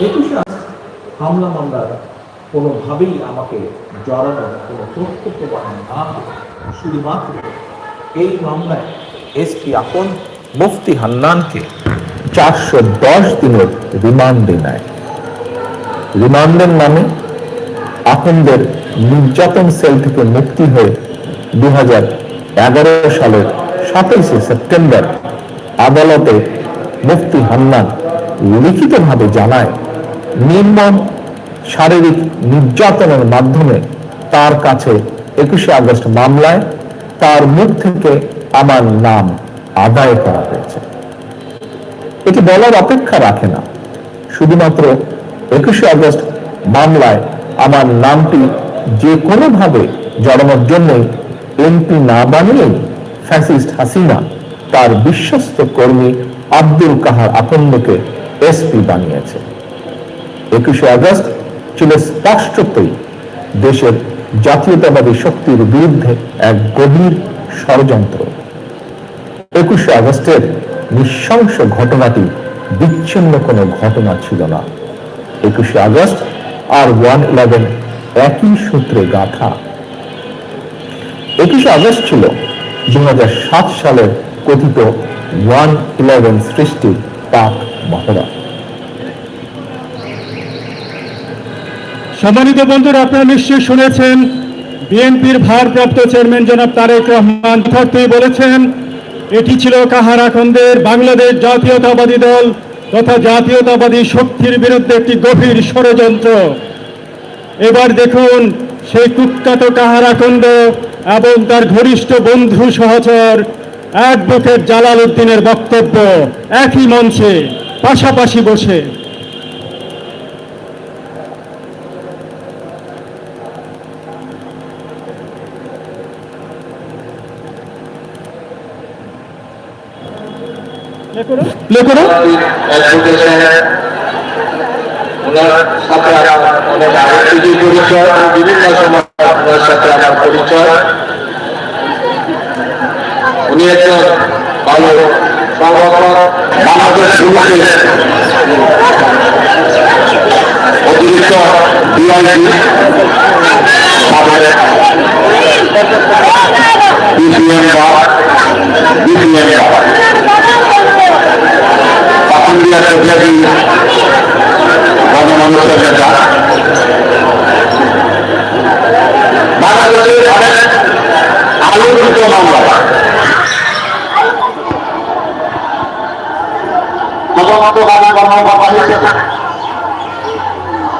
একুশে হামলা মামলার কোনোভাবেই আমাকে জড়ানোর কোনো তথ্য প্রমাণ না শুধুমাত্র এই মামলায় এসপি আপন মুফতি হান্নানকে চারশো দশ দিনের রিমান্ডে নেয়। রিমান্ডের নামে আপনদের নির্যাতন সেল থেকে মুক্তি হয়ে দু এগারো সালের সাতাইশে সেপ্টেম্বর আদালতে মুফতি হান্নান লিখিতভাবে জানায় নির্মম শারীরিক নির্যাতনের মাধ্যমে তার কাছে একুশে আগস্ট মামলায় তার মুখ থেকে আমার নাম আদায় করা হয়েছে। এটি বলার অপেক্ষা রাখে না। শুধুমাত্র একুশে আগস্ট মামলায় আমার নামটি যে কোনোভাবে জড়ানোর জন্যই এমপি না বানিয়েই ফ্যাসিস্ট হাসিনা তার বিশ্বস্ত কর্মী আব্দুল কাহার আকন্দকে এসপি বানিয়েছে। একুশে আগস্ট ছিল স্পষ্টতই দেশের জাতীয়তাবাদী শক্তির বিরুদ্ধে এক গভীর ষড়যন্ত্র। একুশে আগস্টের নৃশংস ঘটনাটি বিচ্ছিন্ন কোনো ঘটনা ছিল না। একুশে আগস্ট আর ওয়ান ইলেভেন একই সূত্রে গাথা। একুশে আগস্ট ছিল দু সালের কথিত ওয়ান ইলেভেন সৃষ্টির পাক মহড়া সম্মানিত বন্ধুরা, আপনারা নিশ্চয়ই শুনেছেন, বিএনপির ভারপ্রাপ্ত চেয়ারম্যান জনাব তারেক রহমান থাকতেই বলেছেন, এটি ছিল কাহারাখন্দের বাংলাদেশ জাতীয়তাবাদী দল তথা জাতীয়তাবাদী শক্তির বিরুদ্ধে একটি গভীর ষড়যন্ত্র। এবার দেখুন, সেই কুখ্যাত কাহারাখণ্ড এবং তার ঘনিষ্ঠ বন্ধু সহচর অ্যাডভোকেট জালাল উদ্দিনের বক্তব্য একই মঞ্চে, পাশাপাশি বসে। লেখো অ্যাডভোকেশনের ওনার সাথে আমার অনেক আগে থেকেই পরিচয় বিভিন্ন সময় ওনার সাথে আমার পরিচয় উনি একজন ভালো সংগঠক বাংলাদেশ শুরুতে অতিরিক্ত ডিআইজি সাবেক বিপিএম বা বিপিএম পাকুন্দিয়া সরকারি গণমানুষের নেতা বাংলাদেশের অনেক আলোচিত মামলা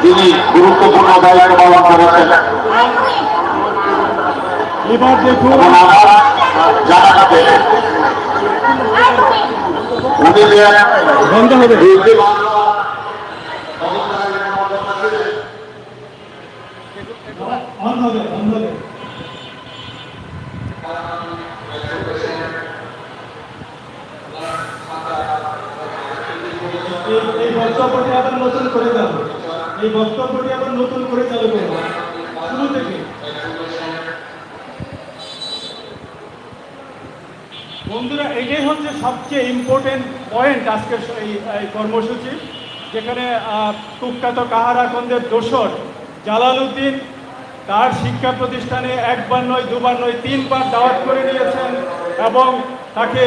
তিনি গুরুত্বপূর্ণ দায়িত্ব পালন করেছেন এবং আমার জানা মতে এই- বক্তব্যটি আবার নতুন করে দাও এই আবার নতুন করে চালু করব শুরু থেকে বন্ধুরা, এটাই হচ্ছে সবচেয়ে ইম্পর্টেন্ট পয়েন্ট আজকের এই কর্মসূচি, যেখানে কুখ্যাত কাহারাখন্দের দোসর জালালউদ্দিন তার শিক্ষা প্রতিষ্ঠানে একবার নয়, দুবার নয়, তিনবার দাওয়াত করে নিয়েছেন এবং তাকে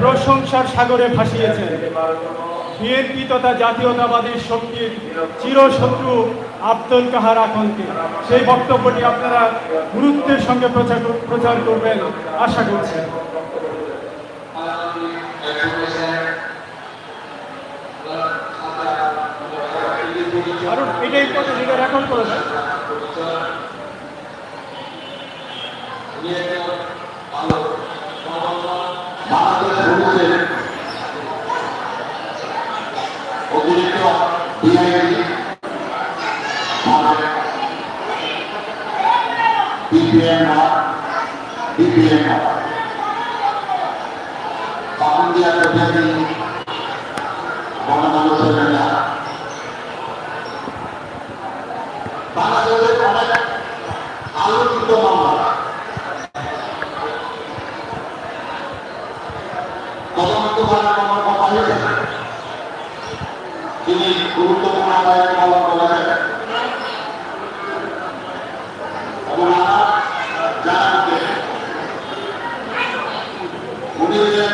প্রশংসার সাগরে ভাসিয়েছেন। বিএনপি তথা জাতীয়তাবাদী শক্তির চিরশত্রু আব্দুল কাহার আখনকে সেই বক্তব্যটি আপনারা গুরুত্বের সঙ্গে প্রচার প্রচার করবেন, আশা করছি। বিপিএম পাকুন্দিয়া প্রজাতি গণমানুষের নেতা বাংলাদেশের অনেক আলোচিত মামলা তদন্ত করার আমার কথা হয়েছে তিনি গুরুত্বপূর্ণ দায়িত্ব পালন করেছেন এবং আমার জানাতে উনি যে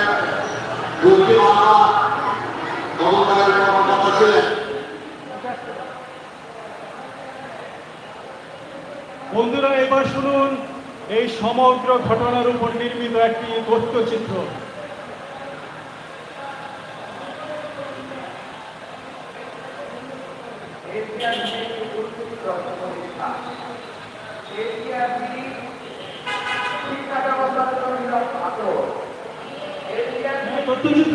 দুটি মামলা তদন্তকারী কর্মকর্তা ছিলেন বন্ধুরা এবার শুনুন এই সমগ্র ঘটনার উপর নির্মিত একটি তথ্যচিত্র। তথ্যচিত্র।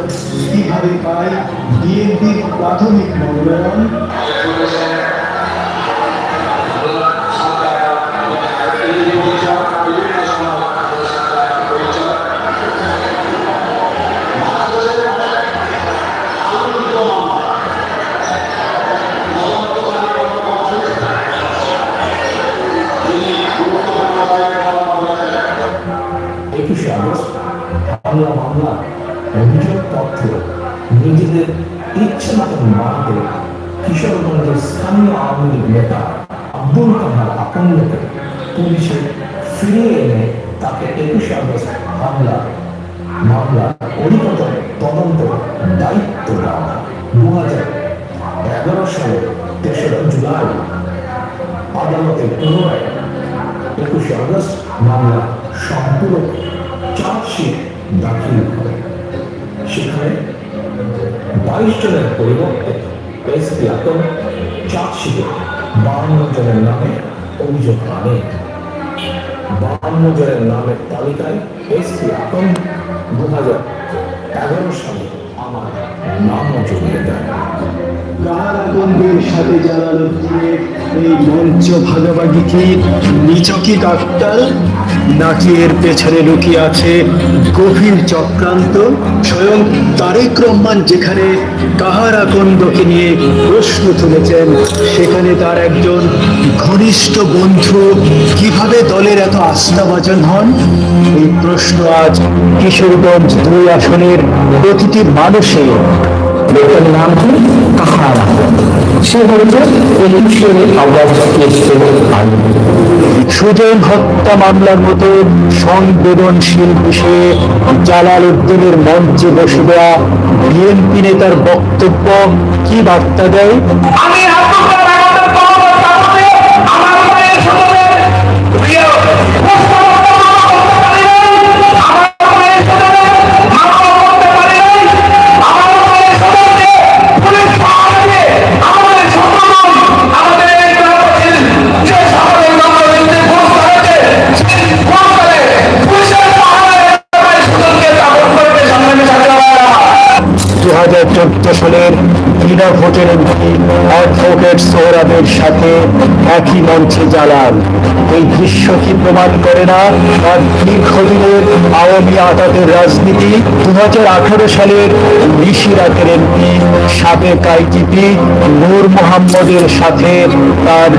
কীভাবে পায়। বিএনপির প্রাথমিক মনোনয়ন একুশে আগস্ট অভিযোগ তথ্য নিজেদের ইচ্ছে মতন মারতে কিশোরগঞ্জের স্থানীয় আওয়ামী লীগ নেতা আব্দুল কাহার আপন্নকে পুলিশে ফিরিয়ে এনে তাকে একুশে আগস্ট হামলা মামলা অধিকতর তদন্ত দায়িত্ব দেওয়া দু হাজার এগারো সালে তেসরা জুলাই আদালতে পুনরায় একুশে আগস্ট মামলা সম্পূরক চার্জশিট দাখিল করে সেখানে বাইশ জনের পরিবর্তে এসপি আতম চার্জশিটে বাহান্ন জনের নামে অভিযোগ আনে। বাহান্ন জনের নামের তালিকায় এসপি আতম দু হাজার এগারো সালে আমার নামও জড়িয়ে দেয় কারাগন্ধের সাথে জালালউদ্দিনের এই মঞ্চ নাকি এর পেছনে লুকিয়ে আছে গভীর চক্রান্ত, স্বয়ং তারেক রহমান যেখানে কাহারাকন্দকে নিয়ে প্রশ্ন তুলেছেন, সেখানে তার একজন ঘনিষ্ঠ বন্ধু কীভাবে দলের এত আস্থাভাজন হন? এই প্রশ্ন আজ কিশোরগঞ্জ দুই আসনের প্রতিটি মানুষের লোকের নাম কি? কাহারা। সে হচ্ছে একুশে আগস্ট সুজন হত্যা মামলার মতো সংবেদনশীল বিষয়ে জালাল উদ্দিনের মঞ্চে বসে দেওয়া বিএনপি নেতার বক্তব্য কি বার্তা দেয়? বিনা ভোটের অ্যাডভোকেট সোহরাবের সাথে একই মঞ্চে জালাল এই দৃশ্য কি প্রমাণ করে না? তার দীর্ঘদিনের আওয়ামী আতাতের রাজনীতি দু হাজার আঠারো সালের ঋষিরাতের এমপি সাবেক আইজিপি নূর মোহাম্মদের সাথে তার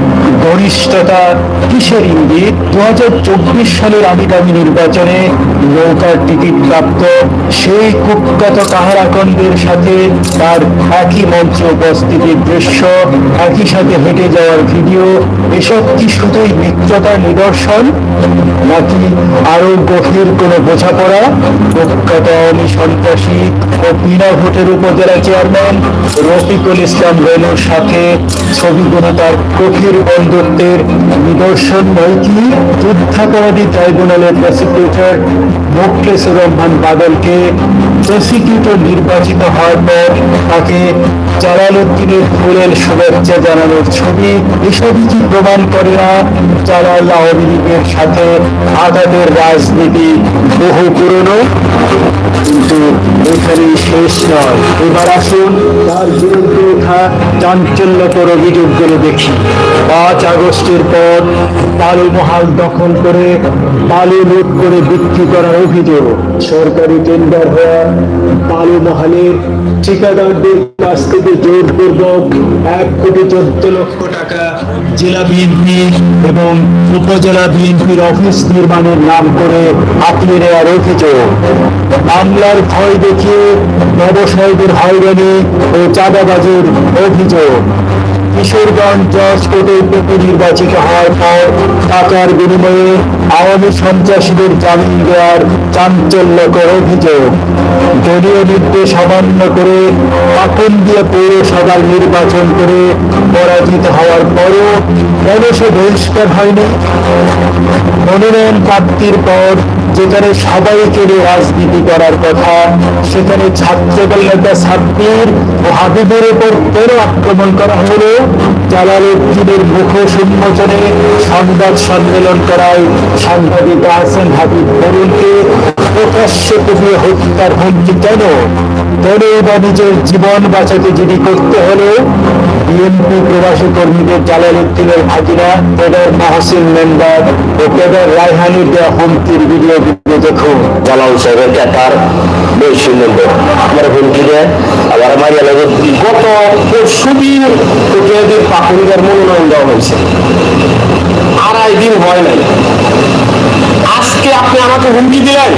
ঘনিষ্ঠতা কিসের ইঙ্গিত? দু হাজার চব্বিশ সালের আমিদামি নির্বাচনে নৌকার টিকিট প্রাপ্ত সেই কুখ্যাত কাহারাকন্দের সাথে তার একই মঞ্চে উপস্থিতির দৃশ্য, একই সাথে হেঁটে যাওয়ার ভিডিও, এসব কি শুধুই মিত্রতার নিদর্শন? নাকি আরও গভীর কোনো বোঝাপড়া? কুখ্যাত আওয়ামী সন্ত্রাসী ও বিনা ভোটের উপজেলা চেয়ারম্যান রফিকুল ইসলাম রেনুর সাথে ছবিগুলো তার গভীর বন্ধুত্বের নিদর্শন নয় কি? যুদ্ধাপরাধী ট্রাইব্যুনালের প্রসিকিউটর মোখলেসুর রহমান বাদলকে প্রসিকিউটর নির্বাচিত হওয়ার পর তাকে ফুলের শুভেচ্ছা জানানোর ছবি। কি প্রমাণ করে না? জালাল আওয়ামী লীগের সাথে রাজনীতি বহু পুরনো, কিন্তু এখানেই শেষ নয়। এবার আসুন তার বিরুদ্ধে ওঠা চাঞ্চল্যকর অভিযোগগুলো দেখি। পাঁচ আগস্টের পর বালু মহাল দখল করে বালু লুট করে বিক্রি করার অভিযোগ। সরকারি টেন্ডার হওয়া বালু মহালের ঠিকাদারদের কাছ থেকে জোরপূর্বক এক কোটি চোদ্দ লক্ষ টাকা জেলা বিএনপি এবং উপজেলা বিএনপির অফিস নির্মাণের নাম করে আপনি নেওয়ার অভিযোগ মামলার ভয় দেখিয়ে ব্যবসায়ীদের হয়রানি ও চাঁদাবাজির অভিযোগ। কিশোরগঞ্জ জজ কোর্টে প্রতি নির্বাচিত হওয়ার পর টাকার বিনিময়ে আওয়ামী সন্ত্রাসীদের জামিন দেওয়ার চাঞ্চল্যকর অভিযোগ। দলীয় নির্দেশ অমান্য করে পাকুন দিয়ে পৌরসভার নির্বাচন করে পরাজিত হওয়ার পরও কেন সে বহিষ্কার হয়নি। মনোনয়ন প্রাপ্তির পর যেখানে সবাইকে নিয়ে রাজনীতি করার কথা, সেখানে ছাত্রদল নেতা ছাত্রীর হাবিবের উপর কেন আক্রমণ করা হলো। জালালুদ্দিনের মুখ উন্মোচনে সংবাদ সম্মেলন করায় সাংবাদিক আহসান হাবিব তরুণকে প্রকাশ্যে কুপিয়ে হত্যার হুমকি কেন? কেন বা নিজের জীবন বাঁচাতে যদি করতে হলো বিএনপি প্রবাসী কর্মীদের জালালউদ্দিনের ভাগিনা, কেদার মাহসিন মেম্বার ও কেদার রায়হানির দেওয়া হুমকির ভিডিও ভিডিও দেখুন। জালাল সাহেবের ক্যাটার বেশি মূল্য। আমার হুমকি দেয়। আবার মারিয়া লাগে গত পরশু দিন প্রতিনিধির পাকুড়িদার মনোনয়ন দেওয়া হয়েছে। আড়াই দিন হয় নাই। আজকে আপনি আমাকে হুমকি দিলেন?